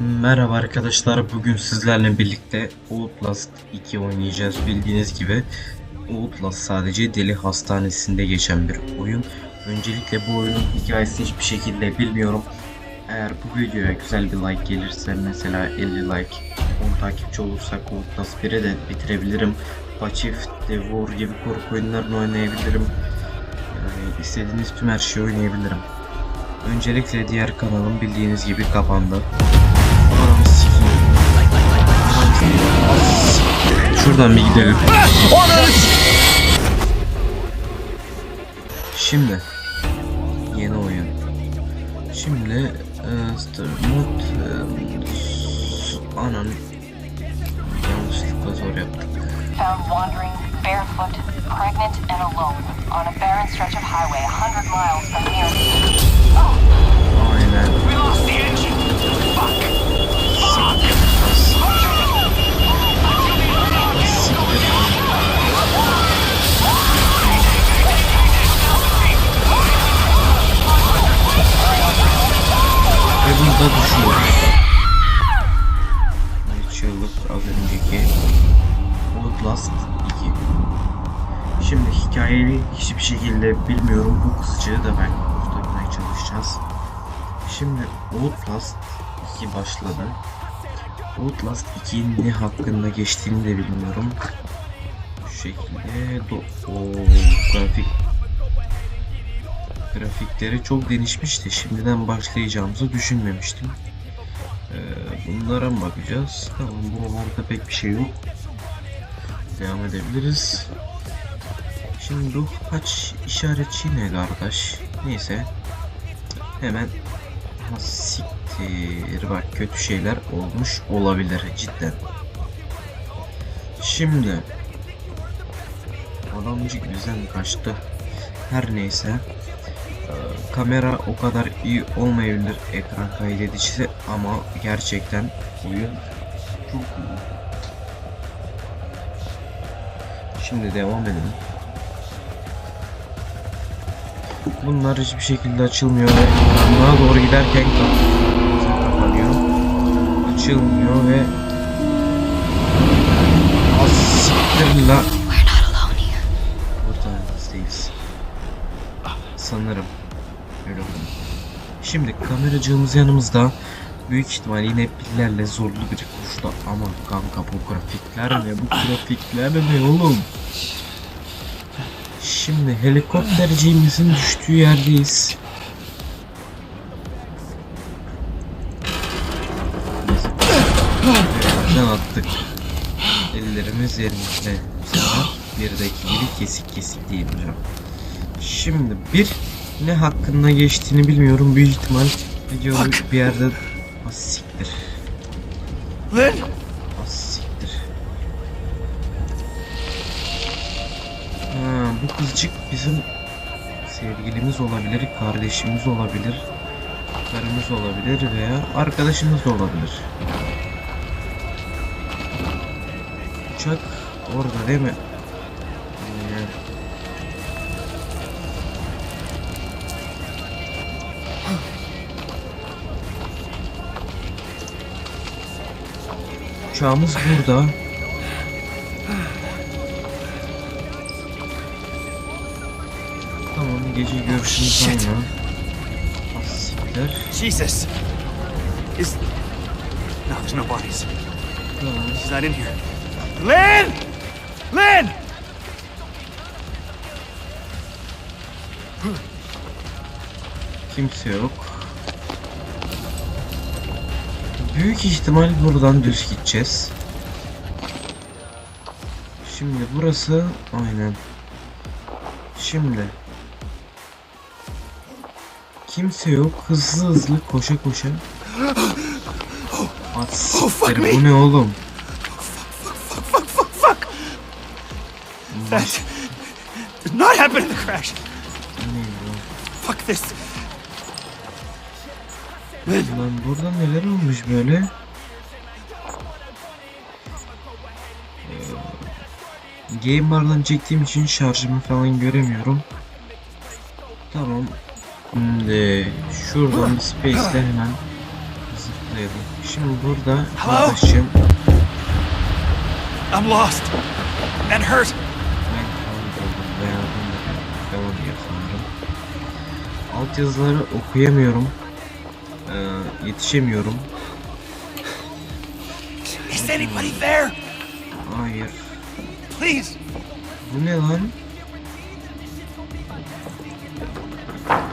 Merhaba arkadaşlar bugün sizlerle birlikte Outlast 2 oynayacağız. Bildiğiniz gibi Outlast sadece deli hastanesinde geçen bir oyun. Öncelikle bu oyunun hikayesini hiçbir şekilde bilmiyorum. Eğer bu videoya güzel bir like gelirse mesela 50 like 10 takipçi olursak Outlast 1'i de bitirebilirim. Pachif, Devor gibi korku oyunlarını oynayabilirim. Yani istediğiniz tüm her şeyi oynayabilirim. Öncelikle diğer kanalım bildiğiniz gibi kapandı Şuradan bir gidelim. Şimdi yeni oyun. Şimdi e, Star Mod e, yanlışlıkla zor yaptık. Found wandering, barefoot, pregnant, and alone on a barren stretch of highway 100 miles from here. Aynen. We lost the engine. Fuck. Ve burada düşüyoruz. Bir çığlık az önceki Outlast 2. Şimdi hikayeyi hiçbir şekilde bilmiyorum. Bu kızcığı da ben kurtarmaya çalışacağız. Şimdi Outlast 2 başladı. Outlast 2'nin ne hakkında geçtiğini de bilmiyorum. Şu şekilde do o grafik grafikleri çok değişmişti. Şimdiden başlayacağımızı düşünmemiştim. Ee, bunlara mı bakacağız? Tamam buralarda pek bir şey yok. Devam edebiliriz. Şimdi bu haç işaretçi ne kardeş? Neyse. Hemen Ha, siktir. Bak kötü şeyler olmuş olabilir cidden. Şimdi Adamcık bizden kaçtı. Her neyse. Kamera o kadar iyi olmayabilir ekran kaydedicisi ama gerçekten oyun çok iyi. Şimdi devam edelim. Bunlar hiçbir şekilde açılmıyor ve karanlığa doğru giderken kap- kapanıyor. Açılmıyor ve Az siktir la. Burada yalnız değiliz. Sanırım. Öyle oldu. Şimdi kameracığımız yanımızda. Büyük ihtimal yine pillerle zorlu bir koşuda ama kanka bu grafikler ne bu grafikler ne oğlum? Şimdi helikopterciğimizin düştüğü yerdeyiz. Yerden attık. Ellerimiz yerimizde. Birdeki gibi kesik kesik hocam. Şimdi bir ne hakkında geçtiğini bilmiyorum. Büyük ihtimal videomu bir yerde Az siktir. Lynn? Az siktir. Ha, bu kızcık bizim sevgilimiz olabilir, kardeşimiz olabilir, karımız olabilir veya arkadaşımız da olabilir. Uçak orada değil mi? Uçağımız burada. Tamam gece görüşümüz Shit. Asikler. Jesus. Is. No, there's no bodies. Tamam. She's not in here. Lynn! Lynn! Kimse yok. Büyük ihtimal buradan düz gideceğiz. Şimdi burası aynen. Şimdi kimse yok. Hızlı hızlı koşa koşa. At fuck siktir, me. bu ne oğlum? Fuck, fuck, fuck, fuck! That did not happen in the crash. Fuck this. Lynn, Lan burada neler olmuş böyle? Ee, Game bar'dan çektiğim için şarjımı falan göremiyorum. Tamam. Şimdi şuradan space'le hemen zıpla atlayalım. Şimdi burada arkadaşım I'm lost and hurt. ben kayboldum veya devam ediyor sanırım. Alt yazıları okuyamıyorum. Ee, yetişemiyorum. Is anybody there? Hayır. Please. Bu ne lan?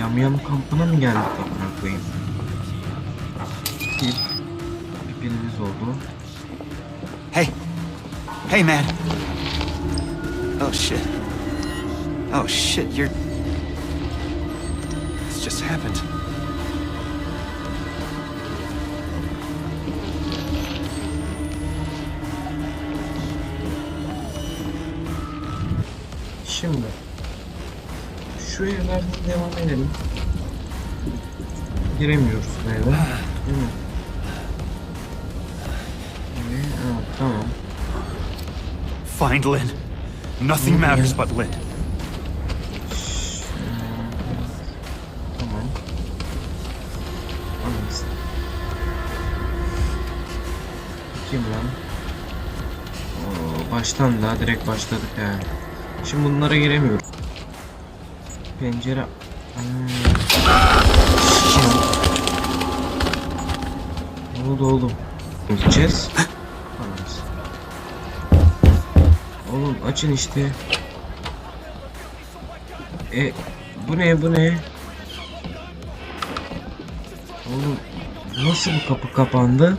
Yamyam kampına mı geldik amına koyayım? Bir, pilimiz oldu. Hey. Hey, man. Oh, shit. Oh, shit, you're. This just happened. Şimdi şu evlerden devam edelim. Giremiyoruz bu eve. Değil mi? Evet, evet, tamam. Find Lynn. Nothing matters but Lynn. Tamam. Anladım. Kim lan? Oo, baştan daha direkt başladık yani. Şimdi bunlara giremiyoruz. Pencere... Hmm. Oldu oğlum? Gideceğiz. Oğlum açın işte. E bu ne bu ne? Oğlum nasıl bu kapı kapandı?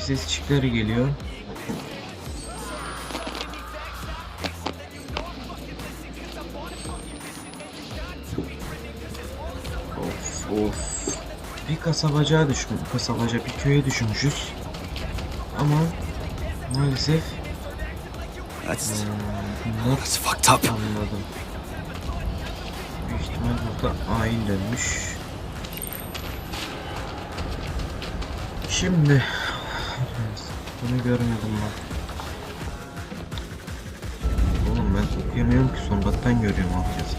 Ses çıkları geliyor. Of of. Bir kasabaca düşmüş, kasabaca bir köye düşmüşüz. Ama maalesef That's. bunlar That's fucked up. anladım. Büyük ihtimal burada ayin dönmüş. Şimdi bunu görmedim ben. Oğlum ben okuyamıyorum ki sonradan görüyorum altyazı.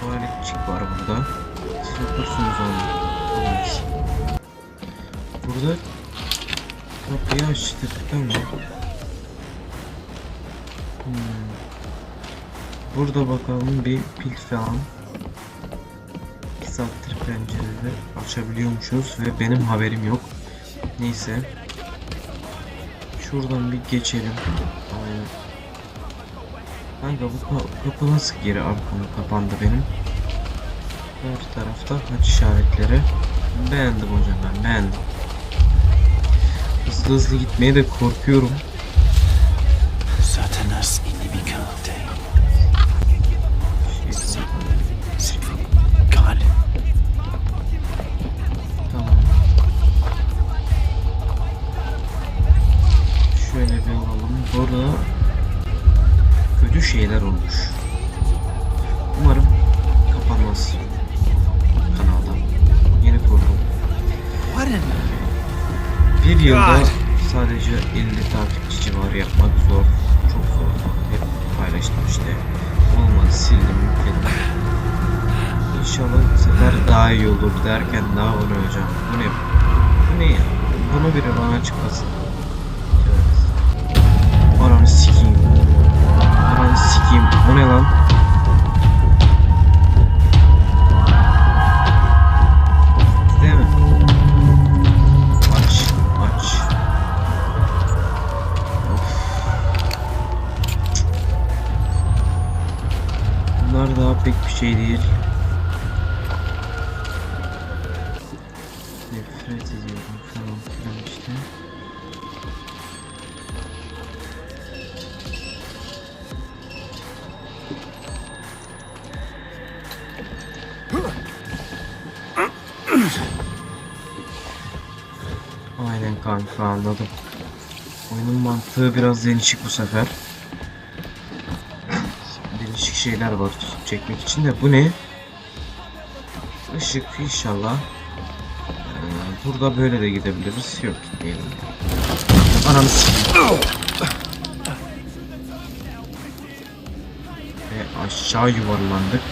Tuvaletçik var burada. Siz okursunuz onu. Burada kapıyı açtık tamam. Hmm. Burada bakalım bir pil falan. 2 saattir pencereleri açabiliyormuşuz ve benim haberim yok. Neyse. Şuradan bir geçelim. Aynen. Kanka bu ka- kapı nasıl geri arkamı kapandı benim? Her tarafta haç işaretleri. Beğendim hocam ben beğendim. Hızlı hızlı gitmeye de korkuyorum. Satanas inimicante. Şöyle bir alalım. Burada kötü şeyler olmuş. Umarım kapanmaz kanalda. Yeni kurdum. Bir yılda sadece 50 takipçi civarı yapmak zor. Çok zor. Hep paylaştım işte. Olmadı sildim yükledim. İnşallah bu sefer daha iyi olur derken daha onu hocam. Bu ne? Bu ne ya? Bunu biri bana açıklasın. O ne lan? Bunlar daha pek bir şey değil. Mantığı biraz değişik bu sefer. Değişik şeyler var çekmek için de bu ne? Işık inşallah. Ee, burada böyle de gidebiliriz. Yok gitmeyelim. Ananı. Ve aşağı yuvarlandık.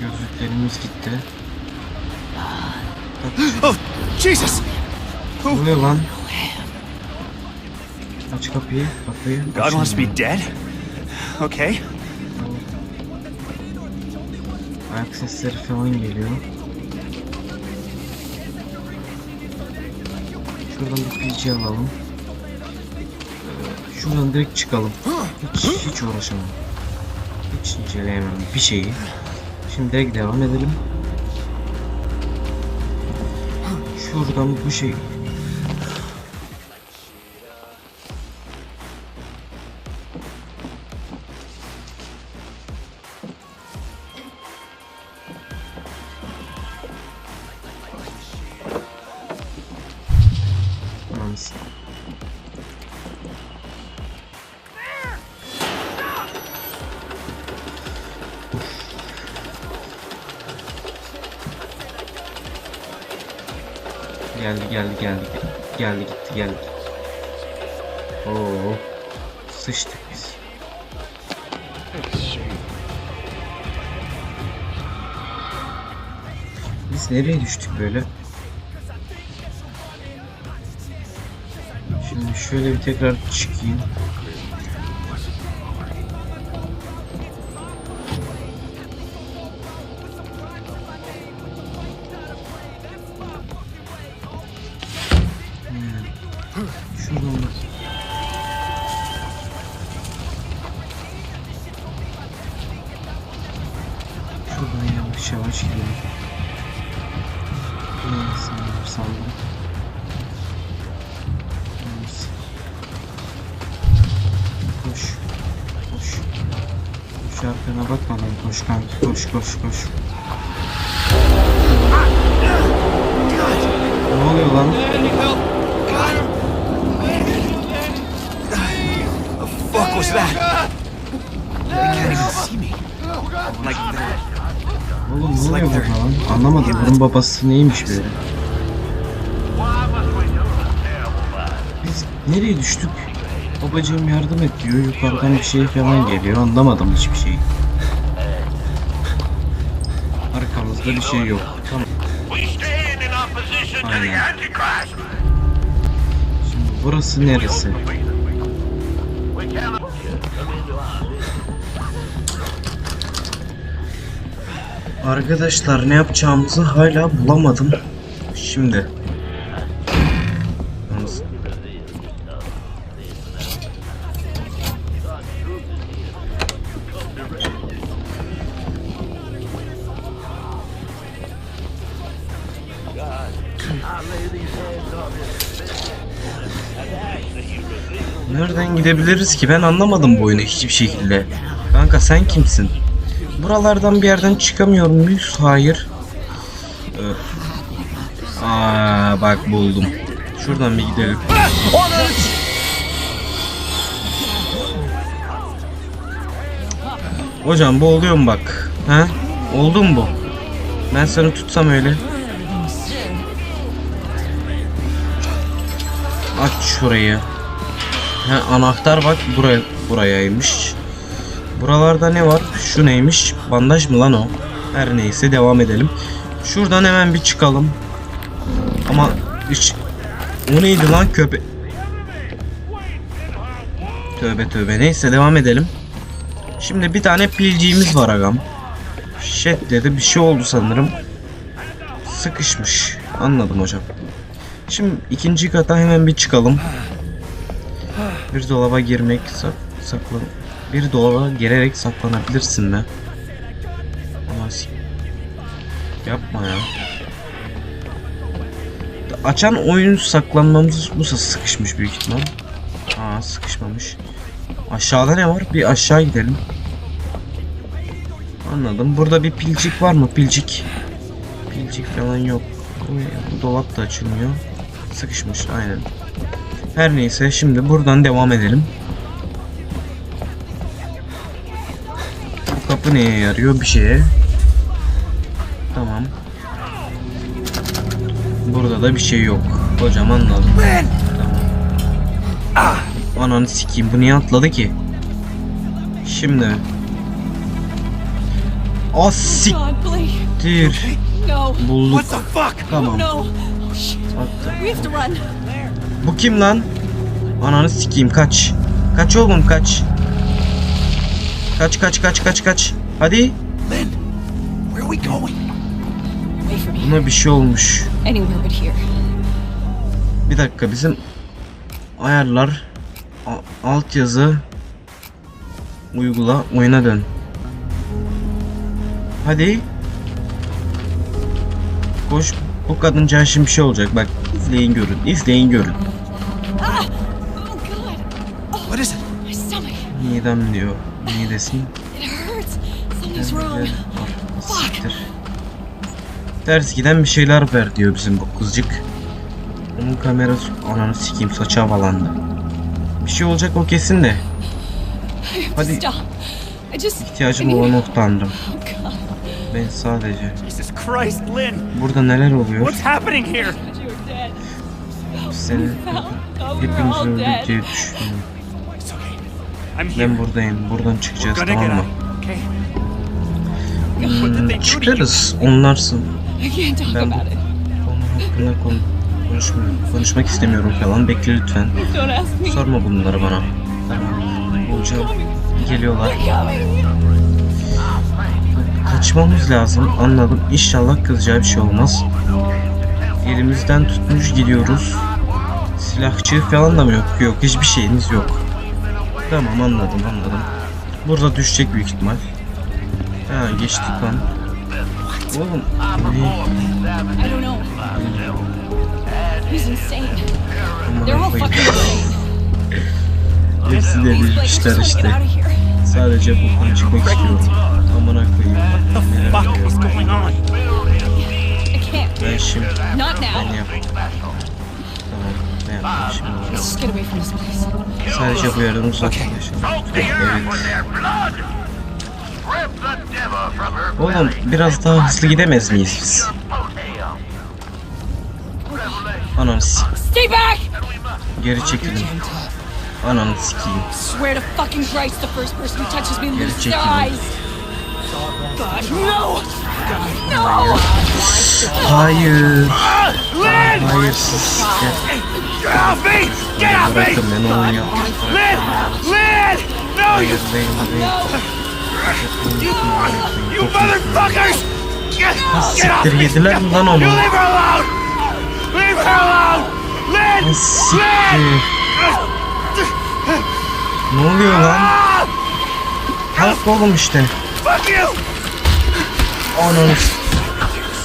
Gözlüklerimiz gitti. Oh, Jesus! Ne oluyor lan? Aç kapıyı, kapıyı. God wants to be dead? Okay. Ayak sesleri falan geliyor. Şuradan bir pilci alalım. Ee, Şuradan direkt çıkalım. Hiç, hiç uğraşamam. Hiç inceleyemem bir şeyi. Şimdi direkt devam edelim. Şuradan bu şey... geldi gitti geldi. Oo. Sıçtık biz. Biz nereye düştük böyle? Şimdi şöyle bir tekrar çıkayım. Yavaş yavaş gidelim. Ne sandım sandım. Neyse. Koş. Koş. Koş arkana bakmadan koş kanki. Koş koş koş. Ne oluyor lan? Fuck was that? They can't even see me. Like that. Oğlum? Anlamadım. Bunun babası neymiş böyle? Biz nereye düştük? Babacığım yardım et diyor. Yukarıdan bir şey falan geliyor. Anlamadım hiçbir şeyi. Arkamızda bir şey yok. Tamam. Aynen. Şimdi burası neresi? Arkadaşlar ne yapacağımızı hala bulamadım. Şimdi. Nereden gidebiliriz ki? Ben anlamadım bu oyunu hiçbir şekilde. Kanka sen kimsin? Buralardan bir yerden çıkamıyorum muyuz? Hayır. Ee, Aa bak buldum. Şuradan bir gidelim. Hocam bu oluyor mu bak? Ha? Oldu mu bu? Ben seni tutsam öyle. Aç şurayı. Ha, anahtar bak buraya burayaymış. Buralarda ne var? Şu neymiş? Bandaj mı lan o? Her neyse devam edelim. Şuradan hemen bir çıkalım. Ama hiç... O neydi lan köpe... Tövbe tövbe. Neyse devam edelim. Şimdi bir tane pilciğimiz var agam. Shit dedi bir şey oldu sanırım. Sıkışmış. Anladım hocam. Şimdi ikinci kata hemen bir çıkalım. Bir dolaba girmek sak saklan. Bir dolaba girerek saklanabilirsin be. Ama Yapma ya. Açan oyun saklanmamız bu sıkışmış büyük ihtimal. Aa sıkışmamış. Aşağıda ne var? Bir aşağı gidelim. Anladım. Burada bir pilcik var mı? Pilcik. Pilcik falan yok. Bu dolap da açılmıyor. Sıkışmış aynen. Her neyse şimdi buradan devam edelim. Bu neye yarıyor? Bir şeye. Tamam. Burada da bir şey yok. Hocam anladım. Tamam. Ananı sikeyim bu niye atladı ki? Şimdi. God, Blake. siktir. Bulduk. Tamam. Run. Bu kim lan? Ananı sikeyim kaç. Kaç oğlum kaç. Kaç kaç kaç kaç kaç. Hadi. Lynn, where are we going? Buna bir şey olmuş. Bir dakika bizim ayarlar a- altyazı uygula oyuna dön. Hadi. Koş bu kadınca şimdi bir şey olacak bak izleyin görün izleyin görün. Oh? My stomach. Midem diyor midesin. It hurts. Something's wrong. Siktir. Ters giden bir şeyler ver diyor bizim bu kızcık. Onun kamerası ananı sikeyim saçı havalandı. Bir şey olacak o kesin de. Hadi ihtiyacım olan o tanrım. Oh. Ben sadece. Jesus Christ, Lynn, Burada neler oluyor? what's happening here? You're dead. Seni hepimiz öldük diye düşünüyorum. Ben buradayım. Buradan çıkacağız tamam mı? Hmm, çıkarız. Onlarsın. Ben bu- about it. Onun hakkında kon konuşmuyorum. Konuşmak istemiyorum falan. Bekle lütfen. Sorma bunları bana. Tamam. Geliyorlar. Kaçmamız lazım. Anladım. İnşallah kızacağı bir şey olmaz. Elimizden tutmuş gidiyoruz. Silahçı falan da mı yok? Yok. Hiçbir şeyimiz yok. Tamam anladım anladım. Burada düşecek büyük ihtimal. Ha geçtik lan. Oğlum. Hepsi de me get işte. Sadece buradan çıkmak istiyorum. I can't. Ben şimdi ne yapayım şimdi? Let's just get away from this place. Sadece bu yerden uzaklaşalım. Evet. Oğlum biraz daha hızlı gidemez miyiz biz? Ananı sik. Stay back! Geri çekilin. Ananı sikeyim. Swear to fucking Christ, the first person who touches me loses their çekilin. eyes. God, no! No! Hayır. Lynn! Hayır siz. Get off me! Get off me! Lynn! Lynn! No, you, değil. you motherfuckers! Get, get off me! yediler mi lan onu? You leave her alone! Leave her alone! Lan Siktir. Ne oluyor lan? Ah! Kalk oğlum işte. Fuck you! Ananı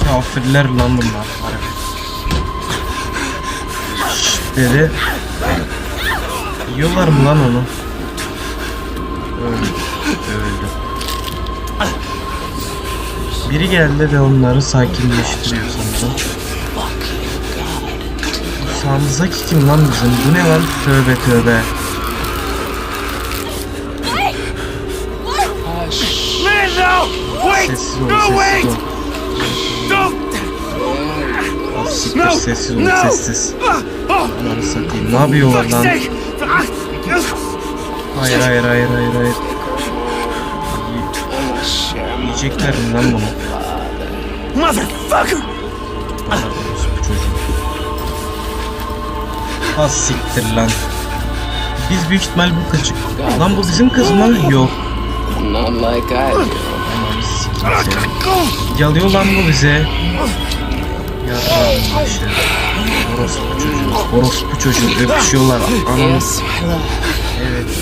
Kafirler lan bunlar. harbi. Dedi. Yiyorlar mı lan onu? Öldü. Öldü. Biri geldi ve onları sakinleştiriyor sanırım. Sağımızdaki kim lan bizim? Bu ne lan? Tövbe tövbe. Lynn, no! Wait! Sessiz ol, No, wait! sessiz ol. Siktir, No! sessiz ol, sessiz. Ah, Ananı satayım. Ne yapıyorlar lan? Ah, Hayır hayır hayır hayır hayır. Yiyecekler mi lan bunu? Motherfucker! Az siktir lan. Biz büyük ihtimal bu kız. Lan bu bizim kız mı? Yok. Not like I do. Yalıyor lan bu bize. Yarrağım başı. Orospu çocuğu. Orospu çocuğu öpüşüyorlar. Love. Evet.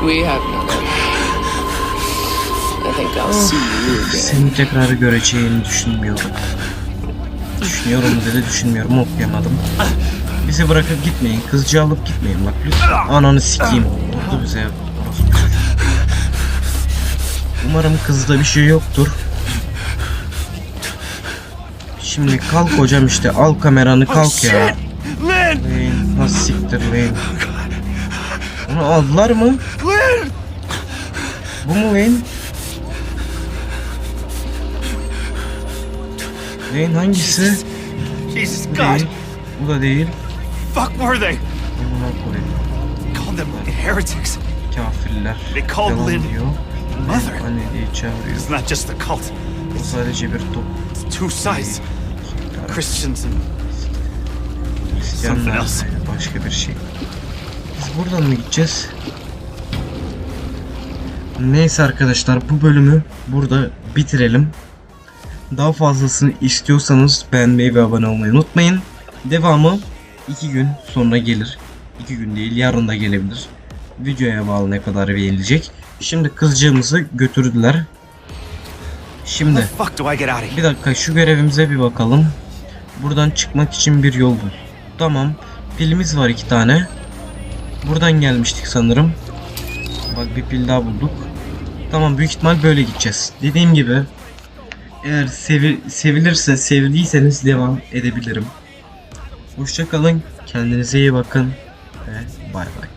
We have. Seni tekrar göreceğimi düşünmüyorum. Düşünüyorum dedi düşünmüyorum okuyamadım. Bizi bırakıp gitmeyin. Kızcı alıp gitmeyin bak lütfen. Ananı sikeyim. Vurdu bize. Umarım kızda bir şey yoktur. Şimdi kalk hocam işte al kameranı kalk ya. Lane nasıl siktir Lane. Onu aldılar mı? Lynn! Bu mu Lane? Lane hangisi? Jesus God! değil. Bu da değil. Fuck were they? Amına koyayım. Call them heretics. Kafirler They called Lynn ediyor. mother. Anne diye çağırıyor. It's not just a cult. Bu sadece bir top. It's two sides. Christians Hristiyanlar Something else. başka bir şey. Biz buradan mı gideceğiz? Neyse arkadaşlar bu bölümü burada bitirelim. Daha fazlasını istiyorsanız beğenmeyi ve abone olmayı unutmayın. Devamı 2 gün sonra gelir. 2 gün değil yarın da gelebilir. Videoya bağlı ne kadar beğenilecek. Şimdi kızcığımızı götürdüler. Şimdi bir dakika şu görevimize bir bakalım. Buradan çıkmak için bir yol bul. Tamam. Pilimiz var iki tane. Buradan gelmiştik sanırım. Bak bir pil daha bulduk. Tamam büyük ihtimal böyle gideceğiz. Dediğim gibi eğer sevi sevilirse sevdiyseniz devam edebilirim. Hoşça kalın. Kendinize iyi bakın ve bay bay.